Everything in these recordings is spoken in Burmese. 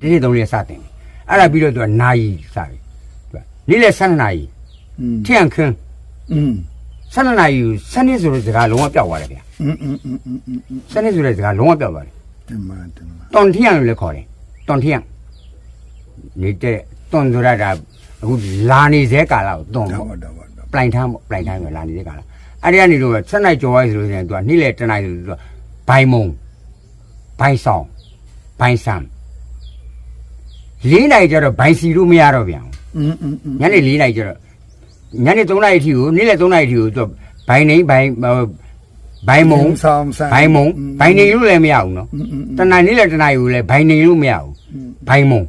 တတိသုံးလေးစတင်တယ်အဲ့ဒါပြီးတော့သူကနာယီစပြီသူကနေ့လေ12နာရီ อืม ထျံခင်း อืม 12နာရီကိုစနစ်ဆိုတဲ့စကားလုံးဝပျောက်သွားတယ်ဗျာ อืมอืมอืมอืมอืม စနစ်ဆိုတဲ့စကားလုံးဝပျောက်သွားတယ် တင်ပါတင်ပါ တွန်ထျံလို့လည်းခေါ်တယ်တွန်ထျံနေတဲ့တွန်ဆိုရတာအခုလာနေသေးကာလကိုတွန် တော့ ပေါ့ တော့တော့ ပလိုင်ထမ်းပေါ့ပလိုင်ထမ်းဆိုလာနေတဲ့ကာလအဲ့ဒီကနေတော့ဆက်နိုင်ကြော်ရဲဆိုလို့ရှိရင်သူကနေ့လေတနိုင်ဆိုသူကဘိုင်မုံဘိုင်ဆောင်ဘိုင်ဆမ် ၄နိုင်ကြတော့ဘိုင်စီလို့မရတော့ပြန်ညနေ၄နိုင်ကြတော့ညနေ၃နိုင်အထိကိုနေ့လယ်၃နိုင်အထိကိုသူဘိုင်နေဘိုင်ဘိုင်မုံဆောင်ဆိုင်ဘိုင်မုံဘိုင်နေလို့လည်းမရဘူးနော်တနင်္လာနေ့လယ်တနင်္လာရီကိုလည်းဘိုင်နေလို့မရဘူးဘိုင်မုံ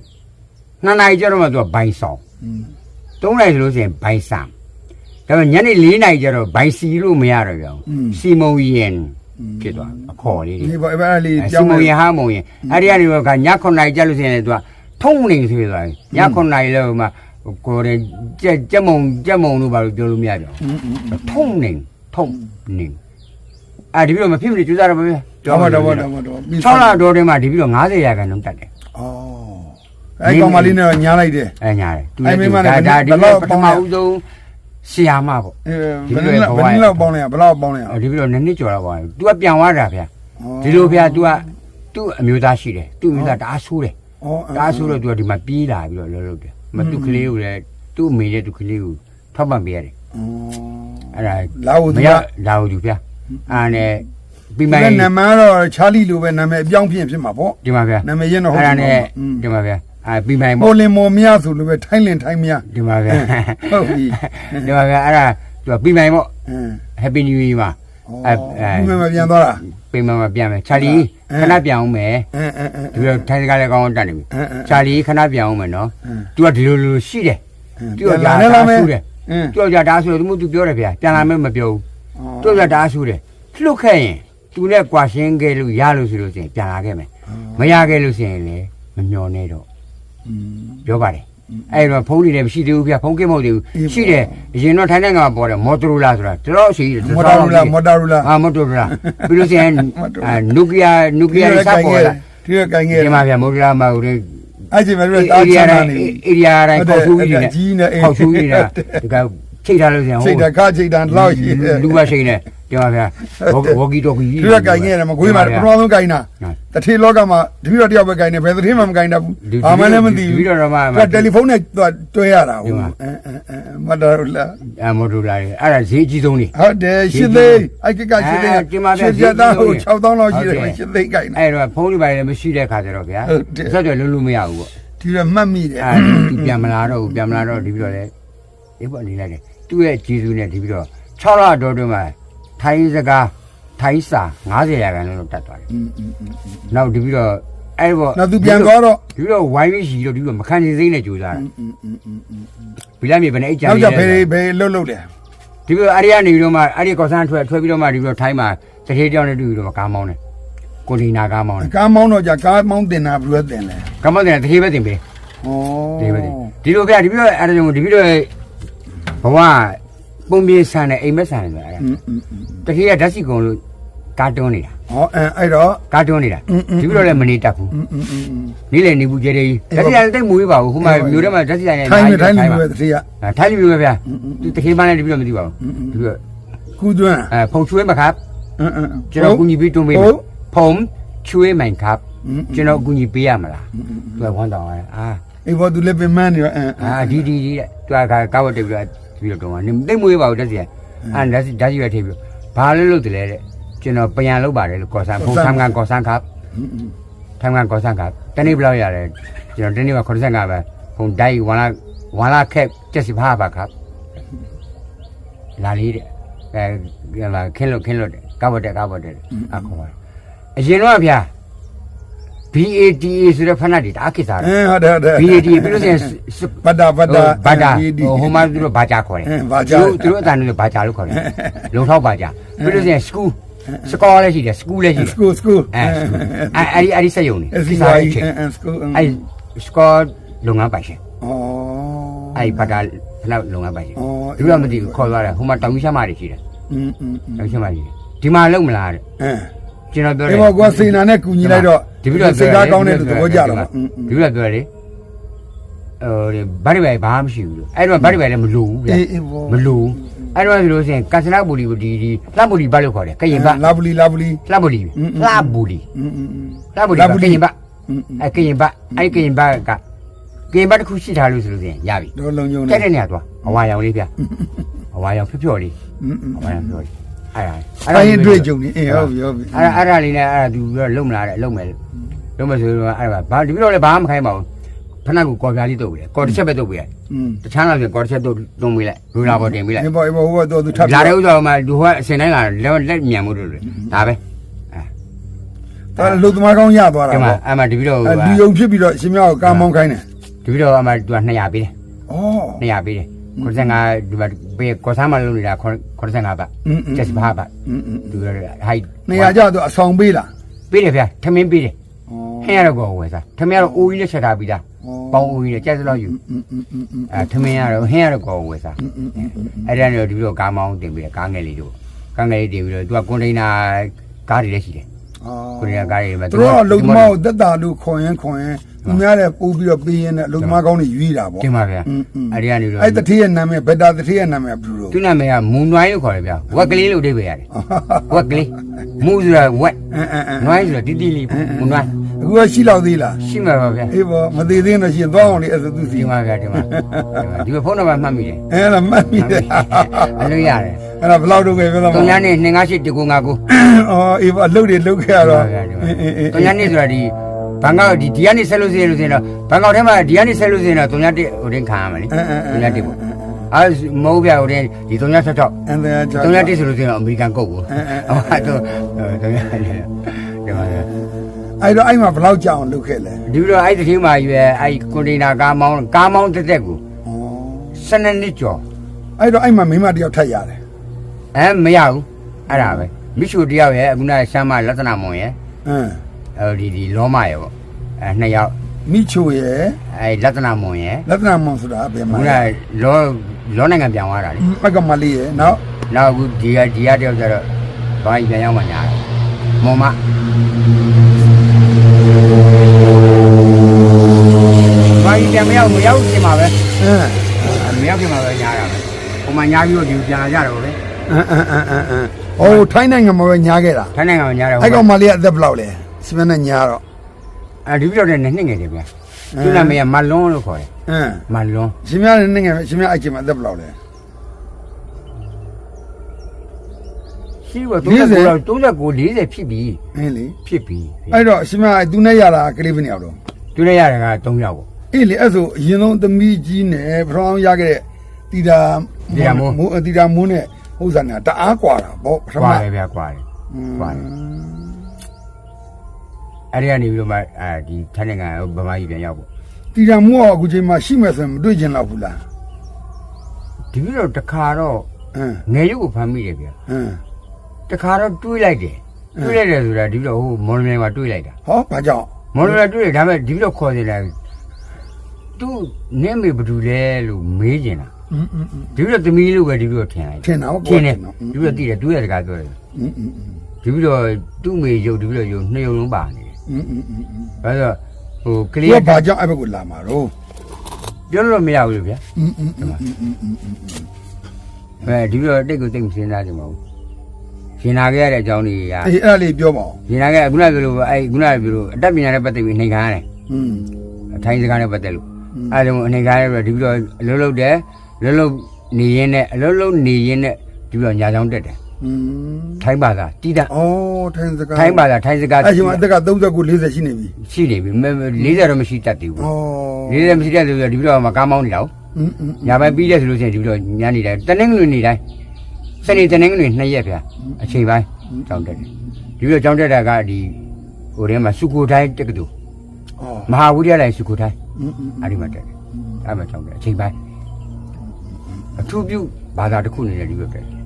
နှစ်နိုင်ကြတော့မှသူကဘိုင်ဆောင်၃နိုင်ဆိုလို့ရှိရင်ဘိုင်ဆမ်ဒါပေမဲ့ညနေ၄နိုင်ကြတော့ဘိုင်စီလို့မရတော့ပြန်စီမုံယင်ဖြစ်သွားအခေါ်လေးတွေဒီပေါ်အဲ့ဒါလေးကြောင်းမုံရဟမုံရအဲ့ဒီကနေတော့ည9နိုင်ကြလို့ရှိရင်သူက ထုံနေသေးသွားရင်ည9နာရီလောက်မှကိုယ်ကြက်ကြက်မုံကြက်မုံလို့ဘာလို့ပြောလို့မရပြောထုံနေထုံနေအဲ့ဒီပြီးတော့မဖြစ်မနေကြိုးစားတော့မဖြစ်တော်ပါတော်ပါတော်ပါတော်ဆောင်းလာတော်တယ်မှာဒီပြီးတော့90ရာခိုင်နှုန်းတက်တယ်အော်အဲ့ကောင်မလေးနဲ့ညားလိုက်တယ်အဲ့ညားတယ်သူလည်းဒါဒီပထမဦးဆုံးဆီယာမပေါ့အဲဘယ်လောက်ဘယ်လောက်ပေါင်းလဲဘယ်လောက်ပေါင်းလဲဒီပြီးတော့နည်းနည်းကြော်တော့ပါဘူး तू ကပြန်သွားတာဗျာဒီလိုဗျာ तू ကသူ့အမျိုးသားရှိတယ်သူ့အမျိုးသားတအားဆိုးတယ် ဩတအားဆိုးတော့ तू ကဒီမှာပြေးလာပြီးတော့လှုပ်လှုပ်တယ်မသူ့ကလေးကိုလည်းသူ့အမေနဲ့သူ့ကလေးကိုထောက်ပံ့ပေးရတယ်အဲ့ဒါလာဦးမသူရကလာဦးသူဗျာအာနဲ့ပြီးမှဒီနာမည်တော့ချာလီလိုပဲနာမည်အပြောင်းဖြစ်ဖြစ်မှာပေါ့ဒီမှာဗျာနာမည်ရင်တော့ဟုတ်အဲ့ဒါတယ်နဲ့ဒီမှာဗျာအာပြီးမှမိုလင်မော်မြဆိုလိုပဲထိုင်းလင်ထိုင်းမြဒီမှာဗျာဟုတ်ပြီဒီမှာဗျာအဲ့ဒါသူကပြီးမှပေါ့အင်း Happy New Year မှာဒီမှာပြန်သွားတာပြီးမှမပြန်မယ်ချာလီအဲခဏပြန်အောင်မယ်အင်းအင်းအင်းဒီလိုထိုင်းစကားလည်းကောင်းအောင်တက်နေပြီအင်းအင်းချာလီခဏပြန်အောင်မယ်နော်အင်းသူကဒီလိုလိုရှိတယ်သူကပြန်ကြာလာတာနေလားမဲဆူတယ်အင်းသူကကြာတာဆူတယ်သူကပြောတယ်ဗျာပြန်လာမယ်မပြောဘူးသူကကြာတာဆူတယ်လှုပ်ခဲ့ရင်သူနဲ့ကွာရှင်းခဲ့လို့ရလို့ဆိုလို့ရှိရင်ပြန်လာခဲ့မယ်မရခဲ့လို့ရှိရင်လည်းမမျောနဲ့တော့ပြောပါတယ် အဲ့တော့ဖုန်းတွေလည်းမရှိသေးဘူးဗျာဖုန်းကိမဟုတ်သေးဘူးရှိတယ်အရင်တော့ထိုင်းနိုင်ငံမှာပေါ်တယ်မော်တိုရိုလာဆိုတာတော်တော်ရှိတယ် မော်တာရူလာမော်တာရူလာ အာမော်တိုရိုလာပြီးလို့ရှိရင် မော်တိုရိုလာ အာနူကလ িয়ার နူကလ িয়ার တွေစပေါ်လာ ဒီကကိုင်ငယ် ဒီမှာဗျာမော်တိုရိုလာမှာဦး အဲ့ဒီမှာတော့ အေ တာ ရီ ချ ယာ မ်း တိုင်း နေ အေရီယာတိုင်းခောက်ဆူးကြီး ကြီးနဲ့ နဲ့ခောက်ဆူးကြီးနဲ့ဒီကချိတ်ထားလို့ဆိုရင် စိတ်တခါချိတ်တန်လောက်ရှိတယ် လူပါရှိနေ ဒီမှာဗျာဝကီတိုကီဒီကကိုင်ငယ်တယ်မကွေးမှာပထမဆုံးကိုင်တာတထေလောကမှာတတိယတယောက်ပဲကိုင်နေဘယ်တထေမှမကိုင်တတ်ဘူးဘာမှလည်းမသိဘူးဒီတော့တော့မှသူတယ်လီဖုန်းနဲ့သူတွဲရတာဟုတ်အဲအဲအဲမတော်လားအမော်တိုရိုလာတွေအဲ့ဒါဈေးအကြီးဆုံးနေဟုတ်တယ်ရှင်းသိအဲ့ကကရှင်းသိဒီမှာဗျာရှင်းပြတာဟို6000လောက်ရှိတယ်ရှင်းသိကိုင်နေအဲ့တော့ဖုန်းတွေပါလည်းမရှိတဲ့ခါကျတော့ဗျာဟုတ်တယ်ဆက်တယ်လုံးလုံးမရဘူးပေါ့ဒီတော့မှတ်မိတယ်အဲ့သူပြန်မလာတော့ဘူးပြန်မလာတော့ဒီပြီးတော့လေဒီပေါ့နေလိုက်တယ်သူ့ရဲ့ဂျေဇူးနဲ့ဒီပြီးတော့6လတော်တွင်းမှာ ထိုင်းစကားထိုင်းစာ90ရာခိုင်နှုန်းလောက်တတ်သွားတယ်။နောက်ဒီပြီးတော့အဲ့ဘောနောက်သူပြန်ကောတော့ဒီတော့ဝိုင်းပြီးရှိတော့ဒီတော့မခံနေစိမ့်နဲ့ကြိုးစားတယ်။ဘီလိုက်မြေဘယ်နဲ့အကြံနောက်ကြဘယ်ဘယ်လှုပ်လှုပ်လဲ။ဒီပြီးတော့အရိယာနေပြီးတော့မှအဲ့ဒီကောဆန်းထွက်ထွက်ပြီးတော့မှဒီပြီးတော့ထိုင်းမှာတထေးတောင်နဲ့တွေ့ပြီးတော့ကားမောင်းတယ်။ကိုလီနာကားမောင်းတယ်။ကားမောင်းတော့ကြကားမောင်းတင်တာဘယ်လိုတင်လဲ။ကားမောင်းတင်တထေးပဲတင်ပေး။ဩ။ဒီလိုပဲဒီပြီးတော့အဲ့ဒါကြောင့်ဒီပြီးတော့ဘဝ ပုံပြေဆန်တယ်အိမ်မက်ဆန်တယ်ဆိုတာအဲ့ဒါ อืมอืมอืม တခေကဓာတ်စီကုံလို့ကာတွန်းနေတာ ဟောအဲအဲ့တော့ ကာတွန်းနေတာ อืมอืม ဒီပြီးတော့လည်းမနေတတ်ဘူး อืมอืมอืม နေ့လည်းနေဘူးကျဲတယ်ဓာတ်စီတိုင်းတိတ်မူေးပါဘူးခုမှမြို့ထဲမှာဓာတ်စီတိုင်းနဲ့ ထိုင်းနေ အ ထိုင်း များ နေ ကြီး ပဲတတိယ အဲထိုင်းလူမျိုးပဲဗျာ อืมอืม သူတခေမှလည်းဒီပြီးတော့မသိပါဘူး อืมอืม ဒီပြီးတော့ ကူသွန်း အဲဖုန်ချွေးမครับ อืมอืม ကျွန်တော်ကူညီပေးတွန်းပေးမ ဟု ယ် တ် ဖုန်ချွေးမိုင်ครับ อืม ကျွန်တော်ကူညီပေးရမလား อืมอืม သူကဝမ်းတောင်းရတယ်အာ အေးဘောသူလည်းပင်မနေရောအဲ အာဒီဒီဒီတဲ့သူကကားဝတ်တက်ပြီးတော့ ပြီးတော့တုံးကနေတိတ်မွေးပါဘူးဓာတ်စီအဲဓာတ်စီဓာတ်စီပဲထည့်ပြီးဘာလို့လုပ်တယ်လဲတဲ့ကျွန်တော်ပြန်လုပ်ပါတယ်လို့ကော်ဆန်ဖုန်ဆမ်ကန်ကော်ဆန်ครับ อืมอืม ထိုင်ငံကောဆန်ကတနေ့ဘယ်လောက်ရတယ်ကျွန်တော်တနေ့မှာ85ပဲဖုန်ဒိုင်ဝါလာဝါလာခက်75ပါครับလာလေးတဲ့အဲလာခင်းလို့ခင်းလို့တဲ့ကောက်ဝတ်တဲ့ကောက်ဝတ်တဲ့အခုပါအရင်တော့ဗျာ BATA ဆိုတဲ့ဖဏတ်တွေတအားကိစ္စတယ် အဲဟုတ်တယ်ဟုတ်တယ် BATA ပြီးလို့ရှိရင် ဘတ်တာဘတ်တာ ဘာတာ ဒီဒီ ဟိုမှာသူတို့ဘာကြခေါ်တယ် အဲဘာကြာ သူတို့အတန်တွေဘာကြလို့ခေါ်တယ်လုံထောက်ဘာကြပြီးလို့ရှိရင် school စကောလည်းရှိတယ် school လည်းရှိတယ် စကူစကူ အဲအဲအဲ့ဒီအဲ့ဒီစက်ရုံနေ SCY ကိစ္စတွေချင်း အဲစကူ အဲ့စကောလုပ်ငန်းပိုင်ရှင် ဩ အဲ့ဘာသာဖလောက်လုပ်ငန်းပိုင်ရှင် ဩ ဒီတော့မသိဘူးခေါ်သွားတယ်ဟိုမှာတောင်ကြီးရှမ်းမတွေရှိတယ် อืมอืม တောင်ကြီးရှမ်းမကြီးဒီမှာလုံမလားတဲ့ အဲ ကျွန်တော်ပြောတယ် ဒီဘောကစိန်နာနဲ့ကူညီလိုက်တော့ ဒီပြတော့စိတ်သားကောင်းတဲ့သဘောကြတော့ဒီပြတော့ပြောတယ်ဟိုဘာတွေပဲဘာမှမရှိဘူးလို့အဲ့တော့ဘာတွေပဲလည်းမလိုဘူးဗျမလိုအဲ့တော့ဆိုလို့ရှိရင်ကစ္စနာဘူလီဒီဒီလဘူလီဘာလို့ခေါ်တယ်ကရင်ဘာလဘူလီလဘူလီလဘူလီလဘူလီလဘူလီကရင်ဘာအဲ့ကရင်ဘာအဲ့ကရင်ဘာကကရင်ဘာတစ်ခုရှိထားလို့ဆိုလို့ရှိရင်ရပြီတော့လုံုံနေတဲ့နေရာသွားအဝါရောင်လေးဗျအဝါရောင်ဖြော့ဖြော့လေးအဝါရောင်ဖြော့လေး အဲ့ဒါအဲ့ရင်တွေ့ကြုံနေအေးဟုတ်ပြီဟုတ်ပြီအဲ့ဒါအဲ့ဒါလေးနဲ့အဲ့ဒါသူပြောလုံမလာတဲ့လုံမယ်လို့လုံမယ်ဆိုတော့အဲ့ဒါဘာဒီပြီးတော့လည်းဘာမှမခိုင်းပါဘူးဖနက်ကူကော်ပြားလေးတုပ်ပြီကော်တစ်ချက်ပဲတုပ်ပြီอืมတခြားလောက်ဆိုကော်တစ်ချက်တုပ်တုံးပြီးလိုက်ရူလာပေါ်တင်ပြီးလိုက်အေးဘောအေးဘောဟိုကတော့သူထပ်လာတဲ့ဥစ္စာမှာလူကအစင်တိုင်းလာလက်လက်မြန်မှုတို့လေဒါပဲအဲဒါလူသမားကောင်းရသွားတာဒီမှာပေါ့အမှဒီပြီးတော့အဲလူယုံဖြစ်ပြီးတော့ရှင်မြောက်ကိုကာမောင်းခိုင်းတယ်ဒီပြီးတော့အမှသူက200ပေးတယ်ဩ200ပေးတယ် 95ဒီဘက်ဘေးကောစားမလုပ်နေတာ95ပါကျက်စပါပါသူရဟိုက်နေရာကျတော့အဆောင်ပေးလားပေးတယ်ဗျာထမင်းပေးတယ်ဟင်းရတော့ကိုဝယ်စားထမင်းရတော့အိုးကြီးနဲ့ချက်ထားပြီးသားပေါင်းအိုးကြီးနဲ့ကျက်စလောက်ယူအဲထမင်းရတော့ဟင်းရတော့ကိုဝယ်စားအဲ့ဒါနဲ့တော့ဒီလိုကားမောင်းတင်ပြီးကားငယ်လေးတို့ကားငယ်လေးတင်ပြီးတော့သူကကွန်တိန်နာကားတွေလည်းရှိတယ်အော်ကွန်တိန်နာကားတွေမှာသူတို့လုံမောက်တက်တာလို့ခွန်ရင်ခွန်ရင် သူများလည်းပို့ပြီးတော့ပေးရင်လည်းအလုပ်သမားကောင်းတွေရွေးတာပေါ့တင်ပါဗျာအဲ့ဒီကနေတော့အဲ့တတိယနာမည်ဘက်တာတတိယနာမည်ဘယ်လိုသူနာမည်ကမူနွိုင်းလို့ခေါ်တယ်ဗျာဝက်ကလေးလို့တိတ်ပဲရတယ်ဝက်ကလေးမူဆိုတာဝက်နွိုင်းဆိုတာတိတိလေးမူနွိုင်းအခုကရှိလောက်သေးလားရှိမှာပါဗျာအေးပေါ့မသေးသေးတော့ရှင်သွားအောင်လေအဲ့ဒါသူစီတင်ပါဗျာတင်ပါဒီဖုန်းနံပါတ်မှတ်မိတယ်အဲ့ဒါမှတ်မိတယ်အလုပ်ရတယ်အဲ့ဒါဘယ်လောက်တော့ပဲပြောတော့3ညနေ258 199အော်အေးပေါ့အလုပ်တွေလုပ်ခဲ့ရတော့3ညနေဆိုတာဒီ ဘန်ကောက်ဒီဒီကနေဆက်လို့စရလို့စရင်တော့ဘန်ကောက်ထဲမှာဒီကနေဆက်လို့စရင်တော့တုံညာတက်ဟိုတင်ခံရမှာလေတုံညာတက်ပေါ့အဲမဟုတ်ဗျာဟိုတင်ဒီတုံညာ66အန်တရာချာတုံညာတက်ဆိုလို့စရင်တော့အမေရိကန်ကုတ်ကိုအဲအဲဟောတော့တုံညာဒီမှာအဲ့တော့အဲ့မှာဘယ်လောက်ကြာအောင်လုပ်ခဲ့လဲဒီလိုအဲ့ဒီမှာရွယ်အဲ့ကွန်တိန်နာကားမောင်းကားမောင်းတက်တက်ကိုဩ12နှစ်ကျော်အဲ့တော့အဲ့မှာမိမတယောက်ထပ်ရတယ်အဲမရဘူးအဲ့ဒါပဲမိရှုတယောက်ရဲ့အခုနရှမ်းမလက္ခဏာမွန်ရဲ့အင်းအဲ ဒီဒီလောမရဲ့ပေါ့အဲနှစ်ယောက်မိချိုရဲ့အဲလက္ခဏာမွန်ရဲ့လက္ခဏာမွန်ဆိုတာဘယ်မှာခုနလဲလောလောနိုင်ငံပြန်သွားတာလေမက်ကမလေးရဲ့နော်နောက်အခုဒီကဒီကတယောက်ကျတော့ဘာကြီးပြန်ရောက်မှညာတယ်မွန်မဘာကြီးပြန်မရောက်မရောက်ပြင်မှာပဲအင်းမရောက်ပြင်မှာပဲညားတာပဲဟိုမှာညားပြီးတော့ဒီပြန်လာကြတော့ပဲအင်းအင်းအင်းအင်းအင်းဟိုထိုင်းနိုင်ငံမှာပဲညားခဲ့တာထိုင်းနိုင်ငံမှာညားတယ်အဲ့ကောင်မလေးကအသက်ဘယ်လောက်လဲ စီမံနဲ့ညာတော့အဲဒီပြောက်တဲ့နှစ်ငယ်တယ်ဗျာသူ့နာမည်ကမလွန်းလို့ခေါ်တယ်အင်းမလွန်းရှင်မနဲ့နှစ်ငယ်ပဲရှင်မအချင်းမအသက်ဘယ်လောက်လဲ ရှိက39 40 39 40ဖြစ်ပြီအင်းလေဖြစ်ပြီအဲ့တော့ရှင်မသူနဲ့ရတာကလေးဘယ်နှစ်ယောက်တော့သူလည်းရတယ်က3ယောက်ပေါ့ အေးလေအဲ့ဆိုအရင်ဆုံးသမီးကြီးနဲ့ပထမဆုံးရခဲ့တဲ့တီတာတီတာမိုး မိုးတီတာမိုးနဲ့ဥစ္စာနဲ့တအားကွာတာပေါ့ပထမကွာတယ်ဗျာကွာတယ် ကွာတယ် อืม အဲ့ဒီကနေပြီးတော့မှအဲဒီထိုင်းနိုင်ငံဗမာပြည်ပြန်ရောက်ပေါ့တည်တံမှုကအခုချိန်မှာရှိမယ်ဆိုရင်မတွေ့ကျင်တော့ဘူးလားဒီပြီးတော့တခါတော့အင်းငယ်ရုပ်ကိုဖမ်းမိတယ်ဗျာအင်းတခါတော့တွေးလိုက်တယ်တွေးလိုက်တယ်ဆိုတာဒီပြီးတော့ဟိုမော်လမြိုင်မှာတွေးလိုက်တာဟောဘာကြောင့်မော်လမြိုင်တွေးတယ်ဒါပေမဲ့ဒီပြီးတော့ခေါ်နေလိုက်သူနဲ့မေဘယ်သူလဲလို့မေးကျင်တာဒီပြီးတော့သမီးလို့ပဲဒီပြီးတော့ထင်လိုက်ထင်တာဟုတ်ထင်တယ်ဒီပြီးတော့တည်တယ်တွေးရတကားပြောတယ်ဒီပြီးတော့သူ့မေရုပ်ဒီပြီးတော့ရုပ်နှစ်ရုံလုံးပါနေတယ် อืมอืมอืม ဘာလို့ဟိုက ဒီ လေး ကဘာကြောင့်အဲ့ဘက်ကိုလာမှာတော့ ပြောလို့မရဘူးလို့ဗျာ อืมอืมอืมอืมอืม အဲဒီပြီးတော့တိတ်ကိုတိတ်မစင်းစားကြမဟုတ်ရှင်နာခဲ့ရတဲ့အကြောင်းတွေက အေးအဲ့လေးပြောပါဦး ရှင်နာခဲ့ခုနကပြောလို့အဲခုနကပြောလို့အတက်ပညာနဲ့ပတ်သက်ပြီးနှိမ်ခမ်းရတယ် อืม ထိုင်းစကားနဲ့ပတ်သက်လို့အဲဒါကြောင့်နှိမ်ခမ်းရပြီးဒီပြီးတော့အလုံးလုံးတယ်အလုံးလုံးနေရင်းနဲ့အလုံးလုံးနေရင်းနဲ့ဒီပြီးတော့ညာချောင်းတက်တယ် อืม ထိုင်းဘာသာတိတာဩထိုင်းစကားထိုင်းဘာသာထိုင်းစကားအဲဒီမှာအသက်က39 40ရှိနေပြီရှိနေပြီ40တော့မရှိတတ်သေးဘူးဩ40မရှိတတ်သေးဘူးဒီလိုမှကားမောင်းနေတာဟုတ်ညာဘက်ပြီးတဲ့ဆိုလို့ရှိရင်ဒီလိုညနေတိုင်းတနင်္ဂနွေနေ့တိုင်းစနေတနင်္ဂနွေနှစ်ရက်ဗျာအချိန်ပိုင်းကြောင်းတက်တယ်ဒီလိုကြောင်းတက်တာကဒီဟိုထဲမှာစုကိုတိုင်းတက္ကသိုလ်ဩမဟာဝိရတိုင်းစုကိုတိုင်းအဲဒီမှာတက်တယ်အဲမှာကြောင်းတယ်အချိန်ပိုင်းအထူးပြုဘာသာတစ်ခုအနေနဲ့ဒီလိုတက်တယ်